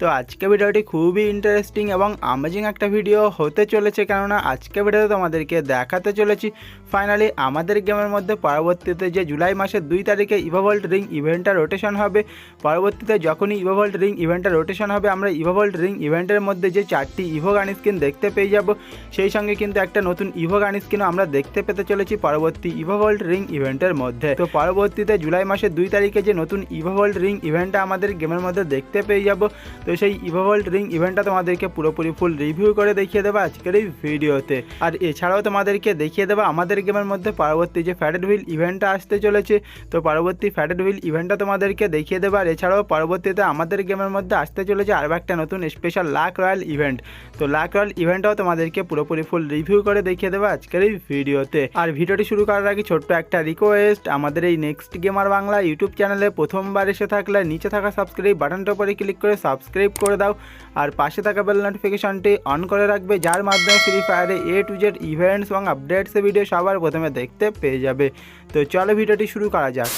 তো আজকে ভিডিওটি খুবই ইন্টারেস্টিং এবং আমেজিং একটা ভিডিও হতে চলেছে কেননা আজকে ভিডিওতে তোমাদেরকে দেখাতে চলেছি ফাইনালি আমাদের গেমের মধ্যে পরবর্তীতে যে জুলাই মাসের দুই তারিখে ইভোভল্ট রিং ইভেন্টটা রোটেশন হবে, পরবর্তীতে যখনই ইভোভল্ট রিং ইভেন্টটা রোটেশন হবে, আমরা ইভোভল্ট রিং ইভেন্টের মধ্যে যে চারটি ইভো গান স্কিন দেখতে পেয়ে যাব, সেই সঙ্গে কিন্তু একটা নতুন ইভো গান স্কিনও আমরা দেখতে পেতে চলেছি পরবর্তী ইভোভল্ট রিং ইভেন্টের মধ্যে। তো পরবর্তীতে জুলাই মাসের দুই তারিখে যে নতুন ইভোভল্ট রিং ইভেন্টটা আমাদের গেমের মধ্যে দেখতে পেয়ে যাব, তো সেই ইভোভল্ট রিং ইভেন্টটা তোমাদেরকে পুরোপুরি ফুল রিভিউ করে দেখিয়ে দেবো আজকের এই ভিডিওতে। আর এছাড়াও তোমাদেরকে দেখিয়ে দেবো আমাদের গেমের মধ্যে পরবর্তী যে ফ্যাটেড হুইল ইভেন্টটা আসতে চলেছে, তো পরবর্তী ফ্যাটেড হুইল ইভেন্টটা তোমাদেরকে দেখিয়ে দেবো। আর এছাড়াও পরবর্তীতে আমাদের গেমের মধ্যে আসতে চলেছে আরও একটা নতুন স্পেশাল লাক রয়্যাল ইভেন্ট তো লাক রয়্যাল ইভেন্টটাও তোমাদেরকে পুরোপুরি ফুল রিভিউ করে দেখিয়ে দেবো আজকের এই ভিডিওতে। আর ভিডিওটি শুরু করার আগে ছোট্ট একটা রিকোয়েস্ট আমাদের এই নেক্সট গেমার বাংলা ইউটিউব চ্যানেলে প্রথমবার এসে থাকলে নিচে থাকা সাবস্ক্রাইব বাটনটার উপরে ক্লিক করে সাবস্ক্রাইব করে দাও আর পাশে থাকা বেল নোটিফিকেশনটি অন করে রাখবে, যার মাধ্যমে ফ্রি ফায়ারে এ টু জেড ইভেন্টস এবং আপডেটসের ভিডিও সবার প্রথমে দেখতে পেয়ে যাবে। তো চলো ভিডিওটি শুরু করা যাক।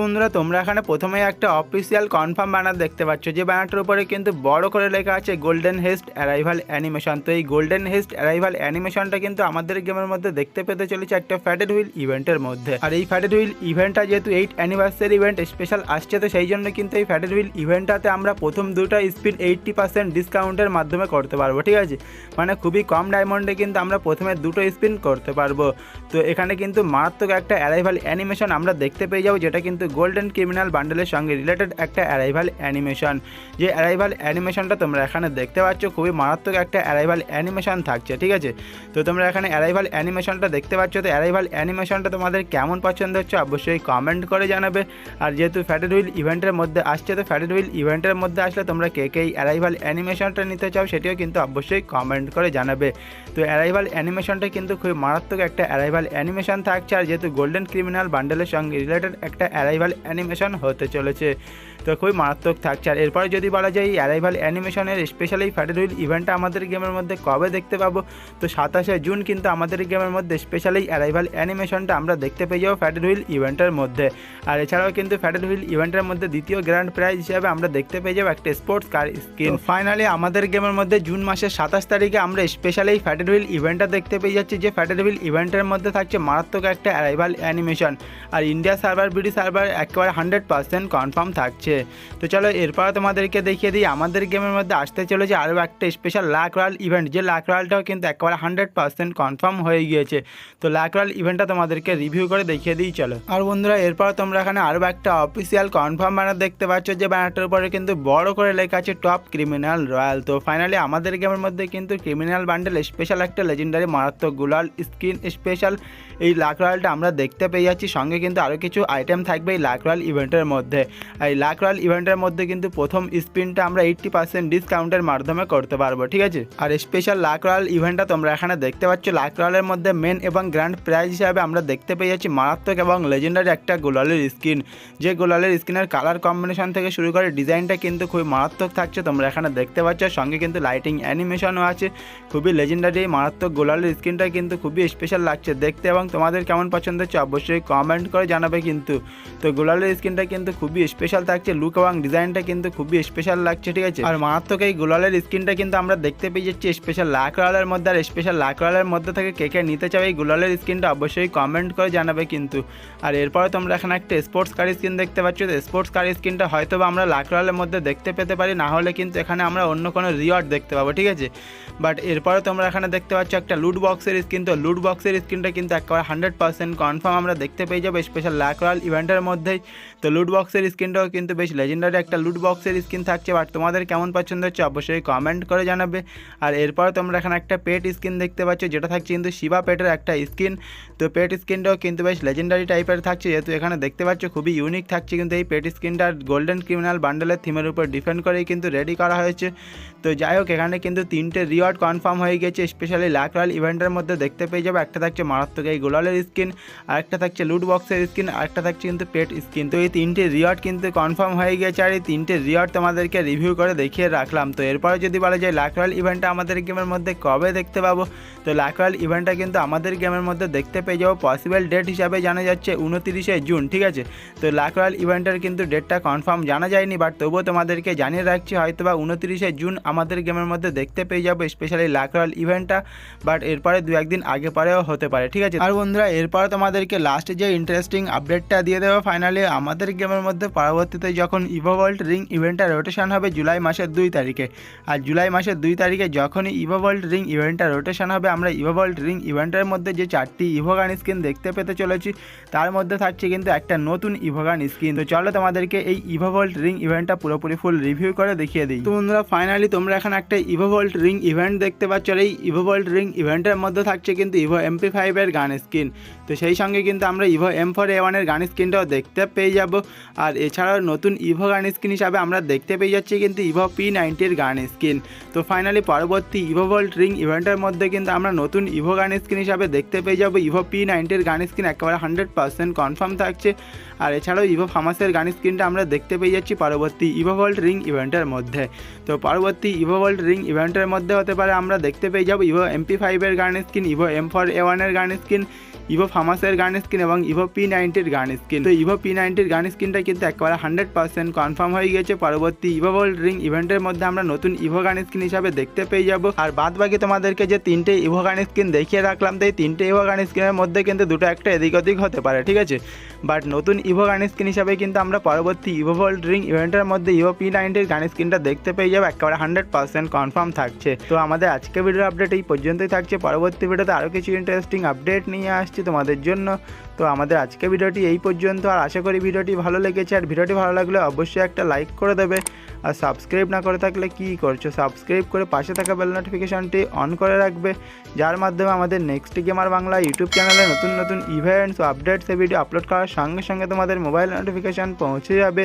বন্ধুরা, তোমরা এখানে প্রথমে একটা অফিসিয়াল কনফার্ম ব্যানার দেখতে পাচ্ছ। যে ব্যানারটার উপরে কিন্তু বড় করে লেখা আছে গোল্ডেন হেস্ট অ্যারাইভাল অ্যানিমেশন তো এই গোল্ডেন হেস্ট অ্যারাইভাল অ্যানিমেশনটা কিন্তু আমাদের গেমের মধ্যে দেখতে পেতে চলেছে একটা ফ্যাটেড হুইল ইভেন্টের মধ্যে। আর এই ফ্যাটেড হুইল ইভেন্টটা যেহেতু এইট অ্যানিভার্সারি ইভেন্ট স্পেশাল আসছে, তো সেই জন্য কিন্তু এই ফ্যাটেড হুইল ইভেন্টটাতে আমরা প্রথম দুটো স্পিন এইট্টি পার্সেন্ট ডিসকাউন্টের মাধ্যমে করতে পারব, ঠিক আছে? মানে খুবই কম ডায়মন্ডে কিন্তু আমরা প্রথমে দুটো স্পিন করতে পারব। তো এখানে কিন্তু মারাত্মক একটা অ্যারাইভাল অ্যানিমেশন আমরা দেখতে পেয়ে যাব, যেটা কিন্তু গোল্ডেন ক্রিমিনাল বান্ডেলের সঙ্গে রিলেটেড একটা অ্যারাইভাল অ্যানিমেশন যে অ্যারাইভাল অ্যানিমেশনটা তোমরা এখানে দেখতে পাচ্ছ, খুবই মারাত্মক একটা অ্যারাইভাল অ্যানিমেশন থাকছে, ঠিক আছে? তো তোমরা এখানে অ্যারাইভাল অ্যানিমেশনটা দেখতে পাচ্ছ, তো অ্যারাইভাল অ্যানিমেশনটা তোমাদের কেমন পছন্দ হচ্ছে অবশ্যই কমেন্ট করে জানাবে। আর যেহেতু ফ্যাটেড হুইল ইভেন্টের মধ্যে আসছে, তো ফ্যাটেড হুইল ইভেন্টের মধ্যে আসলে তোমরা কে কে অ্যারাইভাল অ্যানিমেশনটা নিতে চাও সেটিও কিন্তু অবশ্যই কমেন্ট করে জানাবে। তো অ্যারাইভাল অ্যানিমেশনটা কিন্তু খুবই মারাত্মক একটা অ্যারাইভাল অ্যানিমেশন থাকছে। আর যেহেতু গোল্ডেন ক্রিমিনাল বান্ডেলের সঙ্গে রিলেটেড একটা অ্যারাইভাল অ্যানিমেশন হতে চলেছে। তো খুবই মারাত্মক থাকছে। আর এরপরে যদি বলা যায়, এই অ্যারাইভাল অ্যানিমেশনের স্পেশালি ফ্যাটেড হুইল ইভেন্টটা আমাদের গেমের মধ্যে কবে দেখতে পাবো? তো সাতাশে জুন কিন্তু আমাদের গেমের মধ্যে স্পেশালি অ্যারাইভাল অ্যানিমেশনটা আমরা দেখতে পেয়ে যাব ফ্যাটেড হুইল ইভেন্টের মধ্যে। আর এছাড়াও কিন্তু ফ্যাটেড হুইল ইভেন্টের মধ্যে দ্বিতীয় গ্র্যান্ড প্রাইজ হিসাবে আমরা দেখতে পেয়ে যাব একটা স্পোর্টস কার স্কিন ফাইনালি আমাদের গেমের মধ্যে জুন মাসের সাতাশ তারিখে আমরা স্পেশালি এই ফ্যাটেড হুইল ইভেন্টটা দেখতে পেয়ে যাচ্ছি, যে ফ্যাটেড হুইল ইভেন্টের মধ্যে থাকছে মারাত্মক একটা অ্যারাইভাল অ্যানিমেশন। আর ইন্ডিয়া সার্ভার বিডি সার্ভার একেবারে হান্ড্রেড পার্সেন্ট কনফার্ম থাকছে। তো চলো এরপর তোমাদেরকে দেখিয়ে দিই, আমাদের গেমের মধ্যে আসতে চলেছে আরও একটা স্পেশাল লাক রয়্যাল ইভেন্ট যে লাক রয়্যালটাও কিন্তু একেবারে হান্ড্রেড পার্সেন্ট কনফার্ম হয়ে গিয়েছে। তো লাক রয়্যাল ইভেন্টটা তোমাদেরকে রিভিউ করে দেখিয়ে দিই, চলো। আর বন্ধুরা, এরপর তোমরা এখানে আরও একটা অফিসিয়াল কনফার্ম ব্যানার দেখতে পাচ্ছ, যে ব্যানারটার উপরে কিন্তু বড় করে লেখা আছে টপ ক্রিমিনাল রয়্যাল তো ফাইনালি আমাদের গেমের মধ্যে কিন্তু ক্রিমিনাল বান্ডেল স্পেশাল একটা লেজেন্ডারি মারাত্মক গুলাল স্কিন স্পেশাল এই লাক রয়্যালটা আমরা দেখতে পেয়ে যাচ্ছি। সঙ্গে কিন্তু আরও কিছু আইটেম থাকবে। এই লাক রয়্যাল ইভেন্টের মধ্যে। এই লাকরাল ইভেন্টের মধ্যে কিন্তু প্রথম স্পিনটা আমরা এইট্টি পার্সেন্ট ডিসকাউন্টের মাধ্যমে করতে পারব, ঠিক আছে? আর স্পেশাল লাকরাল ইভেন্টটা তোমরা এখানে দেখতে পাচ্ছ। লাক রয়্যালের মধ্যে মেন এবং গ্র্যান্ড প্রাইজ হিসাবে আমরা দেখতে পেয়ে যাচ্ছি মারাত্মক এবং লেজেন্ডারি একটা গোলালের স্কিন যে গোলালের স্কিনের কালার কম্বিনেশন থেকে শুরু করে ডিজাইনটা কিন্তু খুবই মারাত্মক থাকছে, তোমরা এখানে দেখতে পাচ্ছ। সঙ্গে কিন্তু লাইটিং অ্যানিমেশনও আছে। খুবই লেজেন্ডারি মারাত্মক গোলালের স্কিনটা কিন্তু খুবই স্পেশাল লাগছে দেখতে এবং তোমাদের কেমন পছন্দ হচ্ছে অবশ্যই কমেন্ট করে জানাবে কিন্তু। তো গোলালের স্কিনটা কিন্তু খুবই স্পেশাল থাকছে লুক এবং ডিজাইনটা কিন্তু খুবই স্পেশাল লাগছে, ঠিক আছে? আর মারাত্মক এই গোলালের স্কিনটা কিন্তু আমরা দেখতে পেয়ে যাচ্ছি স্পেশাল লাক রয়্যালের মধ্যে, আর স্পেশাল লাক রয়্যালের মধ্যে থেকে কে কে নিতে চাও এই গোলালের স্কিনটা অবশ্যই কমেন্ট করে জানাবে কিন্তু। আর এরপরে তোমরা এখানে একটা স্পোর্টস কার স্কিন দেখতে পাচ্ছ, তো স্পোর্টস কার স্কিনটা হয়তো বা আমরা লাক রয়্যালের মধ্যে দেখতে পেতে পারি, না হলে কিন্তু এখানে আমরা অন্য কোনো রিওয়ার্ড দেখতে পাবো, ঠিক আছে? বাট এরপরে তোমরা এখানে দেখতে পাচ্ছ একটা লুট বক্সের স্কিন তো লুট বক্সের স্কিনটা কিন্তু একেবারে হান্ড্রেড পার্সেন্ট কনফার্ম আমরা দেখতে পেয়ে যাব স্পেশাল লাক রয়্যাল ইভেন্টের মধ্যেই। তো লুট বক্সের স্কিনটাও কিন্তু বেশ লেজেন্ডারি একটা লুট বক্সের স্কিন থাকছে। বাট তোমাদের কেমন পছন্দ হচ্ছে অবশ্যই কমেন্ট করে জানাবে। আর এরপর তোমরা এখানে একটা পেট স্কিন দেখতে পাচ্ছ, যেটা থাকছে কিন্তু শিবা পেটের একটা স্কিন তো পেট স্কিনটাও কিন্তু বেশ লেজেন্ডারি টাইপের থাকছে, যেহেতু এখানে দেখতে পাচ্ছ খুবই ইউনিক থাকছে কিন্তু এই পেট স্কিনটা গোল্ডেন ক্রিমিনাল বান্ডেলের থিমের উপর ডিপেন্ড করেই কিন্তু রেডি করা হয়েছে। তো যাই হোক, এখানে কিন্তু তিনটে রিওয়ার্ড কনফার্ম হয়ে গেছে স্পেশালি লাক রয়্যাল ইভেন্টের মধ্যে দেখতে পেয়ে যাবে। একটা থাকছে মারাত্মক এই গোলালের স্কিন আরেকটা থাকছে লুট বক্সের স্কিন আরেকটা থাকছে কিন্তু পেট স্কিন। তো এই তিনটে রিওয়ার্ড কিন্তু কনফার্ম হয়ে গেছে আর এই তিনটে রিওয়ার্ড তোমাদেরকে রিভিউ করে দেখিয়ে রাখলাম। তো এরপরে যদি বলা যায় লাক ইভেন্টটা আমাদের গেমের মধ্যে কবে দেখতে পাবো? তো লাক ইভেন্টটা কিন্তু আমাদের গেমের মধ্যে দেখতে পেয়ে যাব। পসিবল ডেট হিসাবে জানা যাচ্ছে উনতিরিশে জুন, ঠিক আছে? তো লাক ইভেন্টের কিন্তু ডেটটা কনফার্ম জানা যায়নি বাট তবুও তোমাদেরকে জানিয়ে রাখছি হয়তো বা উনতিরিশে জুন আমাদের গেমের মধ্যে দেখতে পেয়ে যাব স্পেশালি লাক ইভেন্টটা বাট এরপরে দু একদিন আগে পরেও হতে পারে, ঠিক আছে? আর বন্ধুরা, এরপর তোমাদেরকে লাস্ট যে ইন্টারেস্টিং আপডেটটা দিয়ে দেবো ফাইনালি আমাদের গেমের মধ্যে পরবর্তীতে যখন ইভো ইভোভল্ট রিং ইভেন্টটা রোটেশন হবে জুলাই মাসের দুই তারিখে। আর জুলাই মাসের দুই তারিখে যখনই ইভোভল্ট রিং ইভেন্টটা রোটেশন হবে, আমরা ইভো ইভোভল্ট রিং ইভেন্টের মধ্যে যে চারটি ইভোগান স্কিন দেখতে পেতে চলেছি, তার মধ্যে থাকছে কিন্তু একটা নতুন ইভোগান স্কিন তো চলো তোমাদেরকে এই ইভো ইভোভল্ট রিং ইভেন্টটা পুরোপুরি ফুল রিভিউ করে দেখিয়ে দিই। তো বন্ধুরা ফাইনালি তোমরা এখন একটা ইভো ইভোভল্ট রিং ইভেন্ট দেখতে পাচ্ছ এই ইভোভল্ট রিং ইভেন্টের মধ্যে থাকছে কিন্তু ইভো এমপি ফাইভের গান স্কিন তো সেই সঙ্গে কিন্তু আমরা ইভো এম ফোর এ ওয়ানের গান স্কিনটাও দেখতে পেয়ে যাব। আর এছাড়াও নতুন ইভো গান স্কিন হিসাবে আমরা দেখতে পেয়ে যাচ্ছি কিন্তু ইভো পি নাইনটির গান স্কিন তো ফাইনালি পরবর্তী ইভো ভল্ট রিং ইভেন্টের মধ্যে কিন্তু আমরা নতুন ইভো গান স্কিন হিসাবে দেখতে পেয়ে যাব। ইভো পি নাইনটির গান স্কিন একেবারে হান্ড্রেড পার্সেন্ট কনফার্ম থাকছে। আর এছাড়াও ইভো ফামাসের গান স্কিনটা আমরা দেখতে পেয়ে যাচ্ছি পরবর্তী ইভো ভল্ট রিং ইভেন্টের মধ্যে। তো পরবর্তী ইভো ভল্ট রিং ইভেন্টের মধ্যে হতে পারে আমরা দেখতে পেয়ে যাব ইভো এমপি ফাইভের gun skin evo M four A ওয়ানের গান স্কিন ইভো ফামাসের গান স্কিন এবং ইভো পি নাইনটির গান স্কিন। তো ইভো পি নাইনটির গান স্কিনটা কিন্তু একেবারে হান্ড্রেড পার্সেন্ট কনফার্ম হয়ে গেছে পরবর্তী ইভো ওয়ার্ল্ড রিং ইভেন্টের মধ্যে আমরা নতুন ইভো গান স্কিন হিসাবে দেখতে পেয়ে যাব। আর বাদ বাকি তোমাদেরকে যে তিনটে ইভো গান স্কিন দেখিয়ে রাখলাম, তো এই তিনটে ইভো গান স্কিনের মধ্যে কিন্তু দুটো একটা এদিক ওদিক হতে পারে, ঠিক আছে? বাট নতুন ইভো গান স্কিন হিসাবে কিন্তু আমরা পরবর্তী ইভো ভোল রিং ইভেন্টের মধ্যে ইভো পি নাইনটির গান স্ক্রিনটা দেখতে পেয়ে যাব। একেবারে হান্ড্রেড পার্সেন্ট কনফার্ম থাকছে। তো আমাদের আজকে ভিডিও আপডেট এই পর্যন্তই থাকছে। পরবর্তী ভিডিওতে আরও কিছু ইন্টারেস্টিং আপডেট নিয়ে আসছি তোমাদের জন্য। তো আমাদের আজকে ভিডিওটি এই পর্যন্ত, আর আশা করি ভিডিওটি ভালো লেগেছে। আর ভিডিওটি ভালো লাগলে অবশ্যই একটা লাইক করে দেবে। আর সাবস্ক্রাইব না করে থাকলে কি করছ? সাবস্ক্রাইব করে পাশে থাকা বেল নোটিফিকেশনটি অন করে রাখবে। যার মাধ্যমে আমাদের নেক্সট গেমার বাংলা ইউটিউব চ্যানেলে নতুন নতুন ইভেন্টস ও আপডেটস ভিডিও আপলোড করার সঙ্গে সঙ্গে তোমাদের মোবাইল নোটিফিকেশান পৌঁছে যাবে।